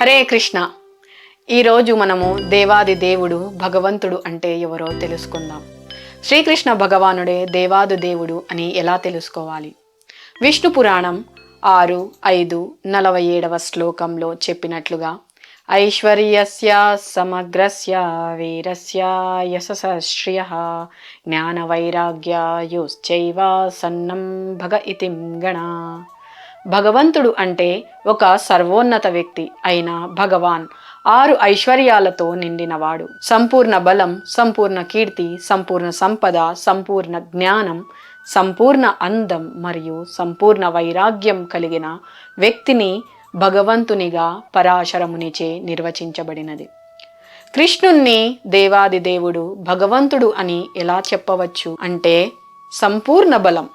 హరే కృష్ణ. ఈరోజు మనము దేవాది దేవుడు భగవంతుడు అంటే ఎవరో తెలుసుకుందాం. శ్రీకృష్ణ భగవానుడే దేవాది దేవుడు అని ఎలా తెలుసుకోవాలి? విష్ణు పురాణం ఆరు ఐదు నలభై ఏడవ శ్లోకంలో చెప్పినట్లుగా ఐశ్వర్యస్య సమగ్రస్య వీరస్య యశస్శ్రియ జ్ఞానవైరాగ్యాయుశ్చైవ సన్నం భగ ఇతిం గణ. భగవంతుడు అంటే ఒక సర్వోన్నత వ్యక్తి అయిన భగవాన్. ఆరు ఐశ్వర్యాలతో నిండినవాడు. సంపూర్ణ బలం సంపూర్ణ కీర్తి సంపూర్ణ సంపద సంపూర్ణ జ్ఞానం సంపూర్ణ అందం మరియు సంపూర్ణ వైరాగ్యం కలిగిన వ్యక్తిని భగవంతునిగా పరాశరమునిచే నిర్వచించబడినది. కృష్ణుణ్ణి దేవాది దేవుడు భగవంతుడు అని ఎలా చెప్పవచ్చు అంటే సంపూర్ణ బలం.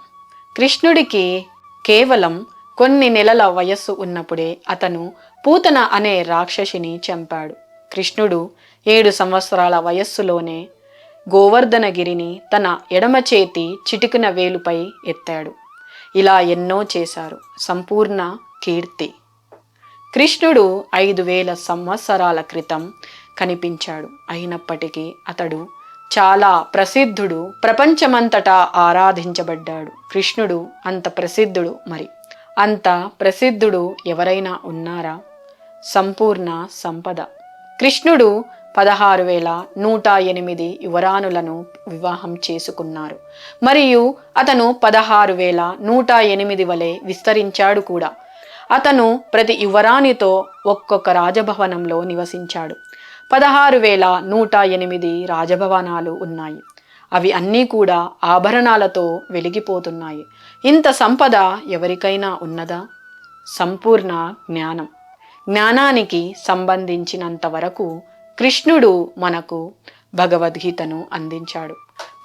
కృష్ణుడికి కేవలం కొన్ని నెలల వయస్సు ఉన్నప్పుడే అతను పూతన అనే రాక్షసిని చంపాడు. కృష్ణుడు ఏడు సంవత్సరాల వయస్సులోనే గోవర్ధనగిరిని తన ఎడమ చేతి చిటికిన వేలుపై ఎత్తాడు. ఇలా ఎన్నో చేశారు. సంపూర్ణ కీర్తి. కృష్ణుడు ఐదు వేల సంవత్సరాల క్రితం కనిపించాడు. అయినప్పటికీ అతడు చాలా ప్రసిద్ధుడు. ప్రపంచమంతటా ఆరాధించబడ్డాడు. కృష్ణుడు అంత ప్రసిద్ధుడు మరి. అంత ప్రసిద్ధుడు ఎవరైనా ఉన్నారా? సంపూర్ణ సంపద. కృష్ణుడు పదహారు వేల నూట ఎనిమిది యువరాణులను వివాహం చేసుకున్నారు. మరియు అతను పదహారు వేల నూట ఎనిమిది వలె విస్తరించాడు కూడా. అతను ప్రతి యువరాణితో ఒక్కొక్క రాజభవనంలో నివసించాడు. పదహారు వేల నూట ఎనిమిది రాజభవనాలు ఉన్నాయి. అవి అన్నీ కూడా ఆభరణాలతో వెలిగిపోతున్నాయి. ఇంత సంపద ఎవరికైనా ఉన్నదా? సంపూర్ణ జ్ఞానం. జ్ఞానానికి సంబంధించినంత వరకు కృష్ణుడు మనకు భగవద్గీతను అందించాడు.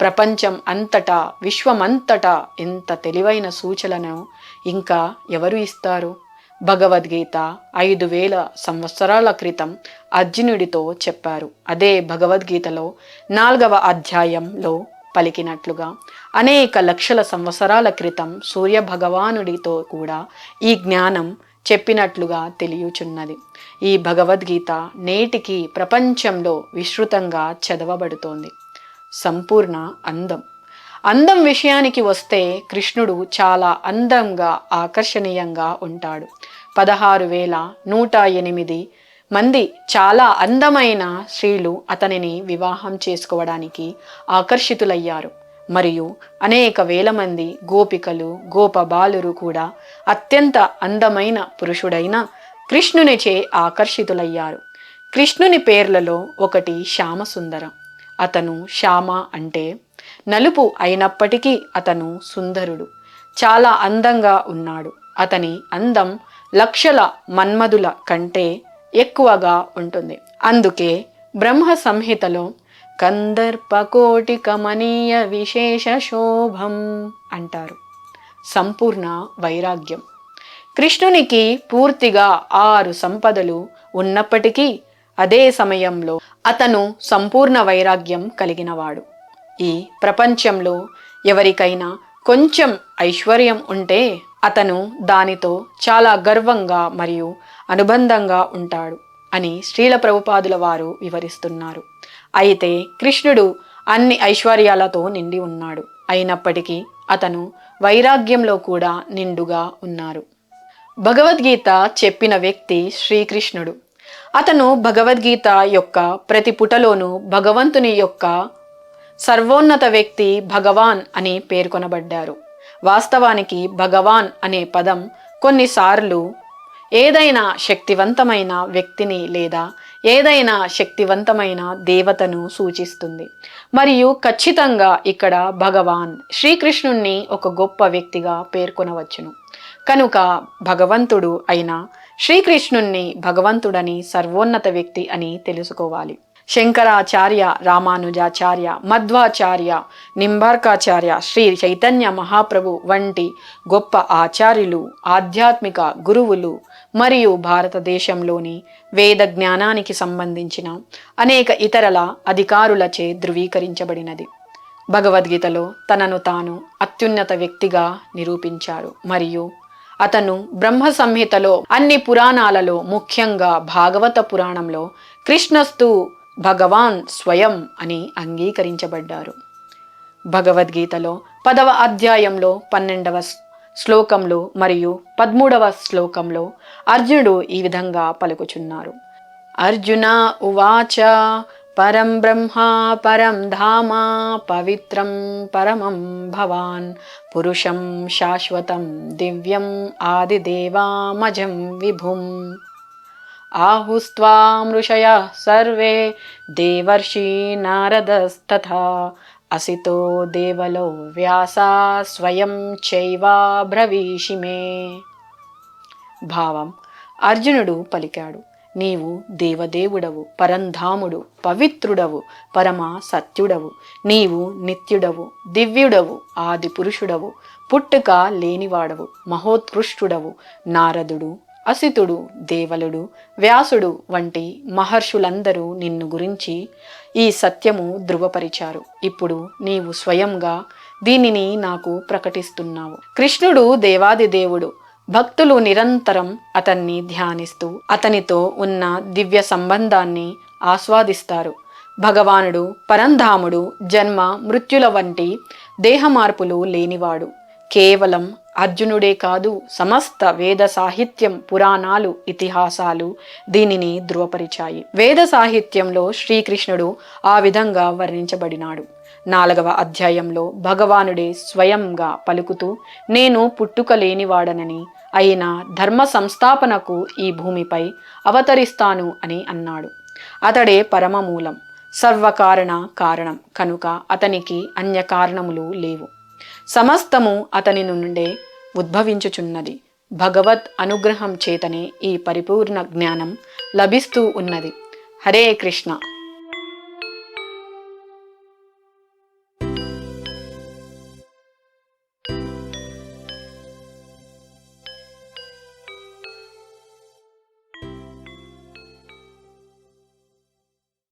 ప్రపంచం అంతటా విశ్వమంతటా ఇంత తెలివైన సూచనను ఇంకా ఎవరు ఇస్తారు? భగవద్గీత ఐదు వేల సంవత్సరాల క్రితం అర్జునుడితో చెప్పారు. అదే భగవద్గీతలో నాలుగవ అధ్యాయంలో పలికినట్లుగా అనేక లక్షల సంవత్సరాల క్రితం సూర్య భగవానుడితో కూడా ఈ జ్ఞానం చెప్పినట్లుగా తెలియచున్నది. ఈ భగవద్గీత నేటికి ప్రపంచంలో విస్తృతంగా చదవబడుతోంది. సంపూర్ణ అందం. అందం విషయానికి వస్తే కృష్ణుడు చాలా అందంగా ఆకర్షణీయంగా ఉంటాడు. పదహారు వేల నూట ఎనిమిది మంది చాలా అందమైన స్త్రీలు అతనిని వివాహం చేసుకోవడానికి ఆకర్షితులయ్యారు. మరియు అనేక వేల మంది గోపికలు గోపబాలురు కూడా అత్యంత అందమైన పురుషుడైన కృష్ణునిచే ఆకర్షితులయ్యారు. కృష్ణుని పేర్లలో ఒకటి శ్యామసుందరం. అతను శ్యామ అంటే నలుపు అయినప్పటికీ అతను సుందరుడు. చాలా అందంగా ఉన్నాడు. అతని అందం లక్షల మన్మధుల కంటే ఎక్కువగా ఉంటుంది. అందుకే బ్రహ్మ సంహితలో కందర్పకోటి కమనీయ విశేష శోభం అంటారు. సంపూర్ణ వైరాగ్యం. కృష్ణునికి పూర్తిగా ఆరు సంపదలు ఉన్నప్పటికీ అదే సమయంలో అతను సంపూర్ణ వైరాగ్యం కలిగినవాడు. ఈ ప్రపంచంలో ఎవరికైనా కొంచెం ఐశ్వర్యం ఉంటే అతను దానితో చాలా గర్వంగా మరియు అనుబంధంగా ఉంటాడు అని శ్రీల ప్రభుపాదుల వారు వివరిస్తున్నారు. అయితే కృష్ణుడు అన్ని ఐశ్వర్యాలతో నిండి ఉన్నాడు. అయినప్పటికీ అతను వైరాగ్యంలో కూడా నిండుగా ఉన్నారు. భగవద్గీత చెప్పిన వ్యక్తి శ్రీకృష్ణుడు. అతను భగవద్గీత యొక్క ప్రతి పుటలోనూ భగవంతుని యొక్క సర్వోన్నత వ్యక్తి భగవాన్ అని పేర్కొనబడ్డారు. వాస్తవానికి భగవాన్ అనే పదం కొన్నిసార్లు ఏదైనా శక్తివంతమైన వ్యక్తిని లేదా ఏదైనా శక్తివంతమైన దేవతను సూచిస్తుంది. మరియు ఖచ్చితంగా ఇక్కడ భగవాన్ శ్రీకృష్ణుణ్ణి ఒక గొప్ప వ్యక్తిగా పేర్కొనవచ్చును. కనుక భగవంతుడు అయిన శ్రీకృష్ణుణ్ణి భగవంతుడని సర్వోన్నత వ్యక్తి అని తెలుసుకోవాలి. శంకరాచార్య రామానుజాచార్య మధ్వాచార్య నింబార్కాచార్య శ్రీ చైతన్య మహాప్రభు వంటి గొప్ప ఆచార్యులు ఆధ్యాత్మిక గురువులు మరియు భారతదేశంలోని వేద జ్ఞానానికి సంబంధించిన అనేక ఇతరల అధికారులచే ధృవీకరించబడినది. భగవద్గీతలో తనను తాను అత్యున్నత వ్యక్తిగా నిరూపించారు. మరియు అతను బ్రహ్మ సంహితలో అన్ని పురాణాలలో ముఖ్యంగా భాగవత పురాణంలో కృష్ణస్తు భగవాన్ స్వయం అని అంగీకరించబడ్డారు. భగవద్గీతలో పదవ అధ్యాయంలో పన్నెండవ శ్లోకంలో మరియు పదమూడవ శ్లోకంలో అర్జునుడు ఈ విధంగా పలుకుచున్నారు. అర్జున ఉవాచ పరం బ్రహ్మ పరం ధామ పవిత్రం పరమం భవాన్. పురుషం శాశ్వతం దివ్యం ఆదిదేవామజం విభుం. ఆహుస్త్వామృషయ సర్వే దేవర్షి నారదస్తథా. అసితో దేవలో వ్యాసా స్వయం చైవా బ్రవీషి భావం. అర్జునుడు పలికాడు. నీవు దేవదేవుడవు పరంధాముడు పవిత్రుడవు పరమ సత్యుడవు. నీవు నిత్యుడవు దివ్యుడవు ఆది పురుషుడవు పుట్టుక లేనివాడవు మహోత్కృష్టుడవు నారదుడు అసితుడు దేవలుడు వ్యాసుడు వంటి మహర్షులందరూ నిన్ను గురించి ఈ సత్యము ధృవపరిచారు. ఇప్పుడు నీవు స్వయంగా దీనిని నాకు ప్రకటిస్తున్నావు. కృష్ణుడు దేవాది దేవుడు. భక్తులు నిరంతరం అతన్ని ధ్యానిస్తూ అతనితో ఉన్న దివ్య సంబంధాన్ని ఆస్వాదిస్తారు. భగవానుడు పరంధాముడు జన్మ మృత్యుల వంటి దేహమార్పులు లేనివాడు. కేవలం అర్జునుడే కాదు సమస్త వేద సాహిత్యం పురాణాలు ఇతిహాసాలు దీనిని ధృవపరిచాయి. వేద సాహిత్యంలో శ్రీకృష్ణుడు ఆ విధంగా వర్ణించబడినాడు. నాలుగవ అధ్యాయంలో భగవానుడే స్వయంగా పలుకుతూ నేను పుట్టుక లేనివాడనని అయినా ధర్మ సంస్థాపనకు ఈ భూమిపై అవతరిస్తాను అని అన్నాడు. అతడే పరమమూలం సర్వకారణ కారణం. కనుక అతనికి అన్య కారణములు లేవు. సమస్తము అతని నుండే ఉద్భవించుచున్నది. భగవత్ అనుగ్రహం చేతనే ఈ పరిపూర్ణ జ్ఞానం లభిస్తూ ఉన్నది. హరే కృష్ణ.